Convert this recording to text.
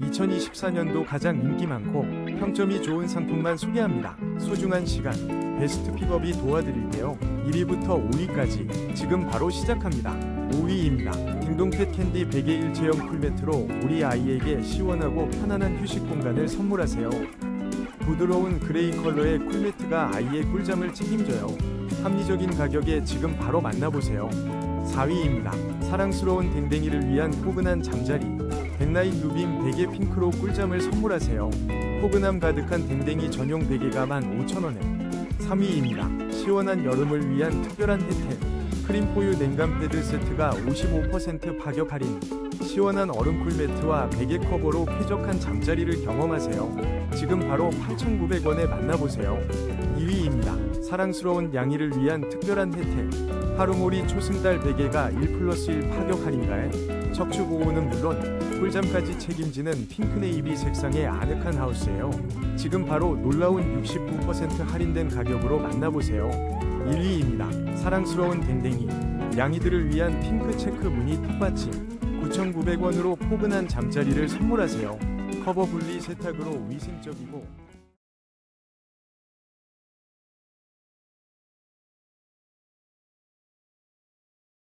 2024년도 가장 인기 많고 평점이 좋은 상품만 소개합니다. 소중한 시간, 베스트 픽업이 도와드릴게요. 1위부터 5위까지 지금 바로 시작합니다. 5위입니다. 딩동펫 캔디 베개 일체형 풀매트로 우리 아이에게 시원하고 편안한 휴식 공간을 선물하세요. 부드러운 그레이 컬러의 쿨매트가 아이의 꿀잠을 책임져요. 합리적인 가격에 지금 바로 만나보세요. 4위입니다. 사랑스러운 댕댕이를 위한 포근한 잠자리. 백라인 누빔 베개 핑크로 꿀잠을 선물하세요. 포근함 가득한 댕댕이 전용 베개가 15,000원에. 3위입니다. 시원한 여름을 위한 특별한 혜택. 크림포유 냉감 패드 세트가 55% 파격 할인. 시원한 얼음쿨 매트와 베개 커버로 쾌적한 잠자리를 경험하세요. 지금 바로 8,900원에 만나보세요. 2위입니다. 사랑스러운 양이를 위한 특별한 혜택. 하루몰이 초승달 베개가 1 플러스 1 파격 할인가에 척추 보호는 물론 꿀잠까지 책임지는 핑크 네이비 색상의 아늑한 하우스예요. 지금 바로 놀라운 69% 할인된 가격으로 만나보세요. 1위입니다. 사랑스러운 댕댕이. 양이들을 위한 핑크 체크 무늬 턱받침. 9,900원으로 포근한 잠자리를 선물하세요. 커버 분리 세탁으로 위생적이고